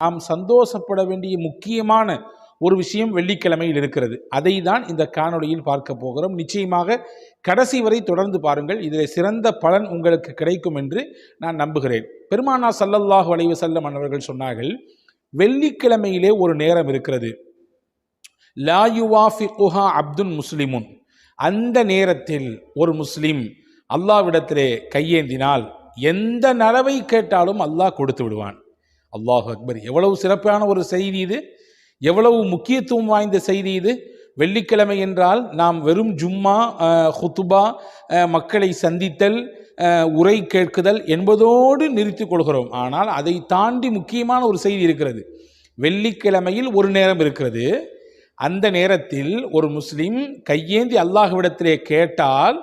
நாம் சந்தோஷப்பட வேண்டிய முக்கியமான ஒரு விஷயம் வெள்ளிக்கிழமையில் இருக்கிறது. அதை தான் இந்த காணொளியில் பார்க்க போகிறோம். நிச்சயமாக கடைசி வரை தொடர்ந்து பாருங்கள். இதில் சிறந்த பலன் உங்களுக்கு கிடைக்கும் என்று நான் நம்புகிறேன். பெருமானா சல்லல்லாஹு வளைவு செல்ல அவர்கள் சொன்னார்கள் வெள்ளிக்கிழமையிலே ஒரு நேரம் இருக்கிறது. லாயுவாஃபி யுவாஃபிகுஹா அப்துன் முஸ்லிமுன். அந்த நேரத்தில் ஒரு முஸ்லிம் அல்லாவிடத்திலே கையேந்தினால் எந்த நலவை கேட்டாலும் அல்லாஹ் கொடுத்து விடுவான். அல்லாஹ் அக்பர். எவ்வளவு சிறப்பான ஒரு செய்தி இது. எவ்வளவு முக்கியத்துவம் வாய்ந்த செய்தி இது. வெள்ளிக்கிழமை என்றால் நாம் வெறும் ஜும்மா ஹுத்துபா மக்களை சந்தித்தல் உரை கேட்குதல் என்பதோடு நிறுத்திக் கொள்கிறோம். ஆனால் அதை தாண்டி முக்கியமான ஒரு செய்தி இருக்கிறது. வெள்ளிக்கிழமையில் ஒரு நேரம் இருக்கிறது. அந்த நேரத்தில் ஒரு முஸ்லீம் கையேந்தி அல்லாஹ்விடத்திலே கேட்டால்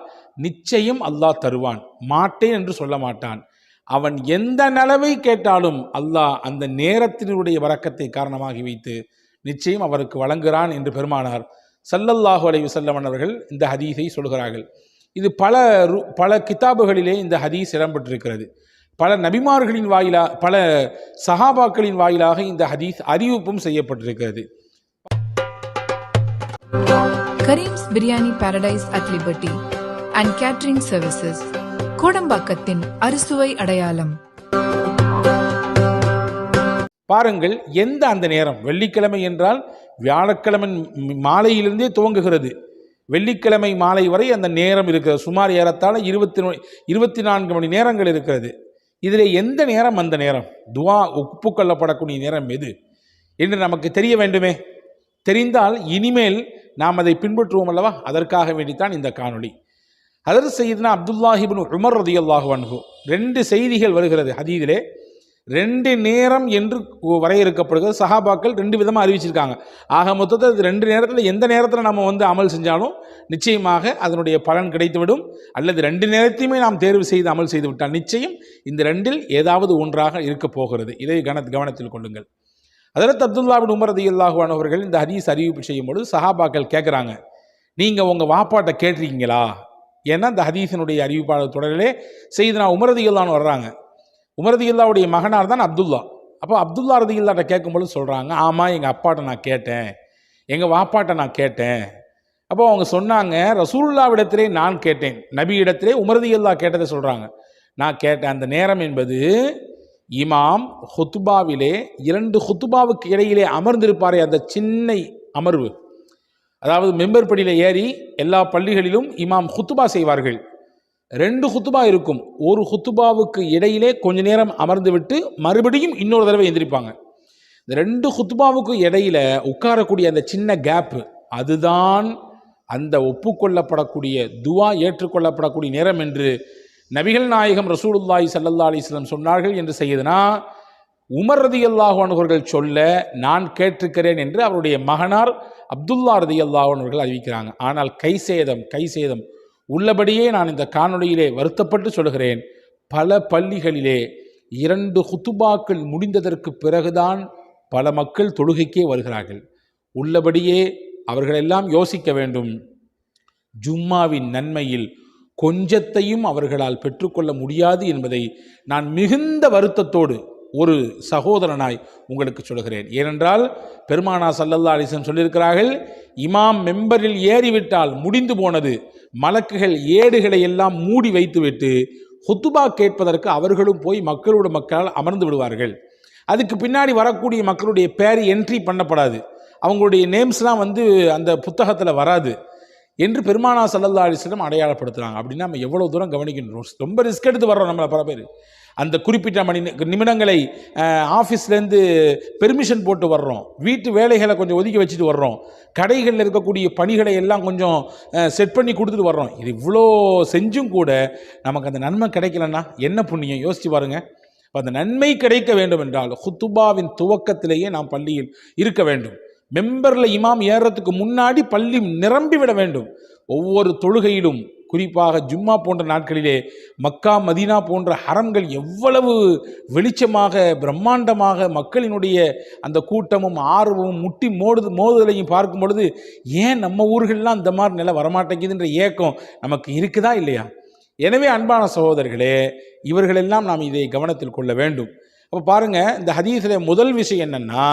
நிச்சயம் அல்லாஹ் தருவான். மாட்டேன் என்று சொல்ல மாட்டான். அவன் எந்த நலவை கேட்டாலும் அல்லாஹ் அந்த நேரத்தினுடைய வரக்கத்தை காரணமாகி வைத்து நிச்சயம் அவருக்கு வழங்குகிறான் என்று பெருமானார் சல்லல்லாஹு அலைவு செல்லவன் அவர்கள் இந்த ஹதீஸை சொல்கிறார்கள். இது பல பல கிதாபுகளிலே இந்த ஹதீஸ் இடம்பெற்றிருக்கிறது. பல நபிமார்களின் வாயிலா பல சஹாபாக்களின் வாயிலாக இந்த ஹதீஸ் அறிவிப்பும் செய்யப்பட்டிருக்கிறது. Karim's biryani paradise at liberty and catering services கோடம்பாக்கத்தின் அறுசுவை அடையாளம். பாருங்கள் எந்த அந்த நேரம்? வெள்ளிக்கிழமை என்றால் வியாழக்கிழமை மாலையிலிருந்தே துவங்குகிறது. வெள்ளிக்கிழமை மாலை வரை அந்த நேரம் இருக்கிறது. சுமார் ஏறத்தாழ இருபத்தி இருபத்தி நான்கு மணி நேரங்கள் இருக்கிறது. இதில் எந்த நேரம்? அந்த நேரம். துவா ஒப்புக்கொள்ளப்படக்கூடிய நேரம் எது? என்று நமக்கு தெரிய வேண்டுமே. தெரிந்தால் இனிமேல் நாம் அதை பின்பற்றுவோம் அல்லவா? அதற்காக வேண்டித்தான் இந்த காணொளி. அதர் செய்தினா அப்துல்லாஹிபின் உமர் ரதியல்லாஹு அன்ஹு. ரெண்டு செய்திகள் வருகிறது ஹதீதிலே. ரெண்டு நேரம் என்று வரையறுக்கப்படுகிறது. சஹாபாக்கள் ரெண்டு விதமாக அறிவிச்சிருக்காங்க. ஆக மொத்தத்தில் இது ரெண்டு நேரத்தில் எந்த நேரத்தில் நம்ம வந்து அமல் செஞ்சாலும் நிச்சயமாக அதனுடைய பலன் கிடைத்துவிடும். அல்லது ரெண்டு நேரத்தையுமே நாம் தேர்வு செய்து அமல் செய்து விட்டால் நிச்சயம் இந்த ரெண்டில் ஏதாவது ஒன்றாக இருக்கப் போகிறது. இதை கன கவனத்தில் கொள்ளுங்கள். அதற்கு அப்துல்லாபின் உமர் ரதியல்லாஹு அவர்கள் இந்த ஹதீஸ் அறிவிப்பு செய்யும் பொழுது சஹாபாக்கள் கேட்குறாங்க நீங்கள் உங்கள் வாப்பாட்டை கேட்டிருக்கீங்களா? ஏன்னா அந்த ஹதீஸினுடைய அறிவிப்பாளர் தொடரிலே செய்து நான் வர்றாங்க. உமரதியுல்லாவுடைய மகனார் தான் அப்துல்லா. அப்போ அப்துல்லா ரதியுல்லாட்ட கேட்கும்போது சொல்கிறாங்க ஆமாம் எங்கள் அப்பாட்ட நான் கேட்டேன். எங்கள் வாப்பாட்ட நான் கேட்டேன். அப்போ அவங்க சொன்னாங்க ரசூல்லாவிடத்திலே நான் கேட்டேன். நபி இடத்திலே உமரதியுல்லா கேட்டதை சொல்கிறாங்க நான் கேட்டேன். அந்த நேரம் என்பது இமாம் ஹுத்துபாவிலே இரண்டு ஹுத்துபாவுக்கு இடையிலே அமர்ந்திருப்பாரே அந்த சின்ன அமர்வு. அதாவது மெம்பர் படியில் ஏறி எல்லா பள்ளிகளிலும் இமாம் ஹுத்துபா செய்வார்கள். ரெண்டு ஹுத்துபா இருக்கும். ஒரு ஹுத்துபாவுக்கு இடையிலே கொஞ்ச நேரம் அமர்ந்து விட்டு மறுபடியும் இன்னொரு தடவை எந்திரிப்பாங்க. இந்த ரெண்டு ஹுத்துபாவுக்கு இடையில உட்காரக்கூடிய அந்த சின்ன கேப்பு அதுதான் அந்த ஒப்புக்கொள்ளப்படக்கூடிய துவா ஏற்றுக்கொள்ளப்படக்கூடிய நேரம் என்று நபிகள் நாயகம் ரசூலுல்லாய் சல்லல்லா அலிஸ்லம் சொன்னார்கள் என்று செய்யுதுனா உமர் ரதி அவர்கள் சொல்ல நான் கேட்டிருக்கிறேன் என்று அவருடைய மகனார் அப்துல்லா ரதி அல்லாஹானவர்கள் அறிவிக்கிறாங்க. ஆனால் கை சேதம் கை சேதம் உள்ளபடியே நான் இந்த காணொளியிலே வருத்தப்பட்டு சொல்கிறேன் பல பள்ளிகளிலே இரண்டு ஹுத்துபாக்கள் முடிந்ததற்கு பிறகுதான் பல மக்கள் தொழுகைக்கே வருகிறார்கள். உள்ளபடியே அவர்களெல்லாம் யோசிக்க வேண்டும். ஜும்மாவின் நன்மையில் கொஞ்சத்தையும் அவர்களால் பெற்றுக்கொள்ள முடியாது என்பதை நான் மிகுந்த வருத்தத்தோடு ஒரு சகோதரனாய் உங்களுக்கு சொல்கிறேன் ஏனென்றால் பெருமானா சல்லல்லா அலிசன் சொல்லியிருக்கிறார்கள் இமாம் மெம்பரில் ஏறிவிட்டால் முடிந்து போனது மலக்குகள் ஏடுகளை எல்லாம் மூடி வைத்துவிட்டு ஹுத்துபா கேட்பதற்கு அவர்களும் போய் மக்களோட மக்களால் அமர்ந்து விடுவார்கள். அதுக்கு பின்னாடி வரக்கூடிய மக்களுடைய பேர் என்ட்ரி பண்ணப்படாது. அவங்களுடைய நேம்ஸ்லாம் வந்து அந்த புத்தகத்தில் வராது. என்று பெருமானா சல்லல்லா அலிஸ்லம் அடையாளப்படுத்துகிறாங்க அப்படின்னா நம்ம எவ்வளோ தூரம் கவனிக்கணும்? ரொம்ப ரிஸ்க் எடுத்து வர்றோம் நம்மளை பல பேர். அந்த குறிப்பிட்ட மணி நிமிடங்களை ஆஃபீஸ்லேருந்து பெர்மிஷன் போட்டு வர்றோம். வீட்டு வேலைகளை கொஞ்சம் ஒதுக்கி வச்சுட்டு வர்றோம். கடைகளில் இருக்கக்கூடிய பணிகளை எல்லாம் கொஞ்சம் செட் பண்ணி கொடுத்துட்டு வர்றோம். இது இவ்வளோ செஞ்சும் கூட நமக்கு அந்த நன்மை கிடைக்கலன்னா என்ன புண்ணியம்? யோசிச்சு பாருங்க. அந்த நன்மை கிடைக்க வேண்டும் என்றால் ஹுத்துபாவின் துவக்கத்திலேயே நாம் பள்ளியில் இருக்க வேண்டும். மெம்பரில் இமாம் ஏறுறதுக்கு முன்னாடி பள்ளி நிரம்பி விட வேண்டும். ஒவ்வொரு தொழுகையிலும் குறிப்பாக ஜும்மா போன்ற நாட்களிலே மக்கா மதீனா போன்ற ஹரம்கள் எவ்வளவு வெளிச்சமாக பிரம்மாண்டமாக மக்களினுடைய அந்த கூட்டமும் ஆர்வமும் முட்டி மோடு மோதுதலையும் பார்க்கும் பொழுது ஏன் நம்ம ஊர்கள்லாம் இந்த மாதிரி நிலை வரமாட்டேங்குதுன்ற ஏக்கம் நமக்கு இருக்குதா இல்லையா? எனவே அன்பான சகோதரர்களே இவர்களெல்லாம் நாம் இதை கவனத்தில் கொள்ள வேண்டும். அப்போ பாருங்க இந்த ஹதீஸில் முதல் விஷயம் என்னென்னா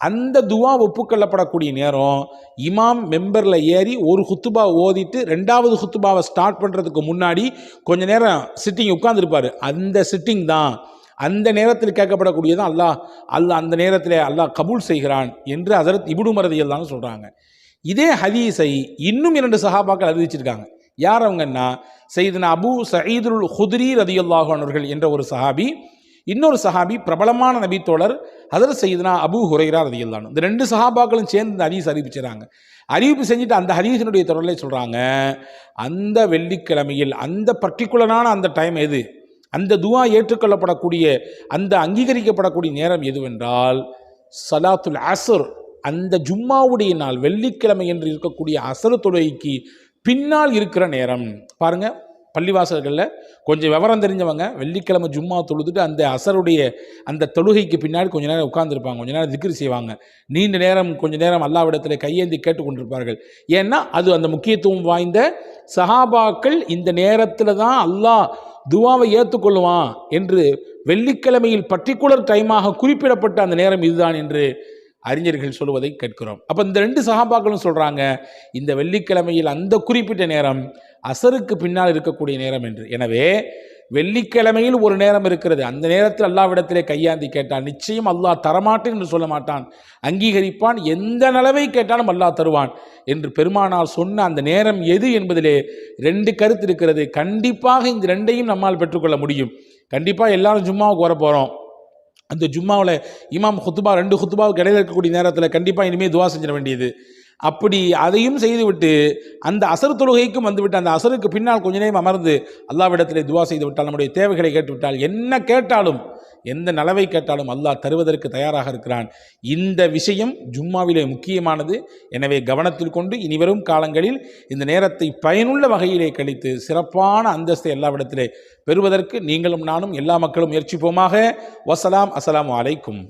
அந்த துவா ஒப்புக்கொள்ளப்படக்கூடிய நேரம் இமாம் மெம்பரில் ஏறி ஒரு ஹுத்துபா ஓதிட்டு ரெண்டாவது ஹுத்துபாவை ஸ்டார்ட் பண்ணுறதுக்கு முன்னாடி கொஞ்ச நேரம் சிட்டிங் உட்காந்துருப்பார் அந்த சிட்டிங் தான் அந்த நேரத்தில் கேட்கப்படக்கூடியதான் அல்லாஹ் அல்லாஹ் அந்த நேரத்தில் அல்லாஹ் கபூல் செய்கிறான் என்று அதரத் இபுடு மரதியல் தான் சொல்கிறாங்க இதே ஹதீஸை இன்னும் இரண்டு சஹாபாக்கள் அறிவிச்சிருக்காங்க. யார் அவங்கன்னா? செய்தனா அபு சயீதுல் ஹுத்ரி ரதியுல்லாஹு அவர்கள் என்ற ஒரு சஹாபி இன்னொரு சஹாபி பிரபலமான நபித்தோழர் ஹதரத் செய்தனா அபு ஹுரைரா ரதியுல்லான் இந்த ரெண்டு சஹாபாக்களும் சேர்ந்து இந்த ஹரீஸ் அறிவிச்சுறாங்க அறிவிப்பு செஞ்சுட்டு அந்த ஹதீஸினுடைய தொடரில் சொல்கிறாங்க அந்த வெள்ளிக்கிழமையில் அந்த பர்டிகுலரான அந்த டைம் எது? அந்த துவா ஏற்றுக்கொள்ளப்படக்கூடிய அந்த அங்கீகரிக்கப்படக்கூடிய நேரம் எதுவென்றால் சலாத்துல் அசர் அந்த ஜும்மாவுடைய நாள் வெள்ளிக்கிழமை என்று இருக்கக்கூடிய அசரு தொழுகைக்கு பின்னால் இருக்கிற நேரம். பாருங்கள் பள்ளிவாசல்களில் கொஞ்சம் விவரம் தெரிஞ்சவங்க வெள்ளிக்கிழமை ஜும்மா தொழுதுட்டு அந்த அசருடைய அந்த தொழுகைக்கு பின்னாடி கொஞ்ச நேரம் உட்கார்ந்துருப்பாங்க. கொஞ்ச நேரம் திக்ரி செய்வாங்க. நீண்ட நேரம் கொஞ்ச நேரம் அல்லாவிடத்தில் கையேந்தி கேட்டுக்கொண்டிருப்பார்கள். ஏன்னா அது அந்த முக்கியத்துவம் வாய்ந்த சஹாபாக்கள் இந்த நேரத்தில் தான் அல்லாஹ் துவாவை ஏற்றுக்கொள்ளுவான் என்று வெள்ளிக்கிழமையில் பர்டிகுலர் டைமாக குறிப்பிடப்பட்ட அந்த நேரம் இதுதான் என்று அறிஞர்கள் சொல்வதை கேட்கிறோம். அப்போ இந்த ரெண்டு சகாபாக்களும் சொல்கிறாங்க இந்த வெள்ளிக்கிழமையில் அந்த குறிப்பிட்ட நேரம் அசருக்கு பின்னால் இருக்கக்கூடிய நேரம் என்று. எனவே வெள்ளிக்கிழமையில் ஒரு நேரம் இருக்கிறது. அந்த நேரத்தில் அல்லாவிடத்திலே கையாந்தி கேட்டான் நிச்சயம் அல்லாஹ் தரமாட்டேன் என்று சொல்ல மாட்டான். அங்கீகரிப்பான். எந்த நிலவை கேட்டாலும் அல்லாஹ் தருவான் என்று பெருமானார் சொன்ன அந்த நேரம் எது என்பதிலே ரெண்டு கருத்து இருக்கிறது. கண்டிப்பாக இந்த ரெண்டையும் நம்மால் பெற்றுக்கொள்ள முடியும். கண்டிப்பாக எல்லாரும் ஜும்மாவுக்கு வர போகிறோம் அந்த ஜும்மாவில் இமாம் ஹுத்துபா ரெண்டு ஹுத்துபாவுக்கு இடையில இருக்கக்கூடிய நேரத்தில் கண்டிப்பாக இனிமேல் துவா செஞ்சிட வேண்டியது. அப்படி அதையும் செய்துவிட்டு அந்த அசர் தொழுகைக்கும் வந்துவிட்டு அந்த அசருக்கு பின்னால் கொஞ்ச நேரம் அமர்ந்து அல்லாவிடத்திலே துவா செய்து விட்டால் நம்முடைய தேவைகளை கேட்டுவிட்டால் என்ன கேட்டாலும் எந்த நலவை கேட்டாலும் அல்லாஹ் தருவதற்கு தயாராக இருக்கிறான். இந்த விஷயம் ஜும்மாவிலே முக்கியமானது. எனவே கவனத்தில் கொண்டு இனிவரும் காலங்களில் இந்த நேரத்தை பயனுள்ள வகையிலே கழித்து சிறப்பான அந்தஸ்தை எல்லாவிடத்திலே பெறுவதற்கு நீங்களும் நானும் எல்லா மக்களும் முயற்சிப்போமாக. வசலாம் அஸ்ஸலாமு அலைக்கும்.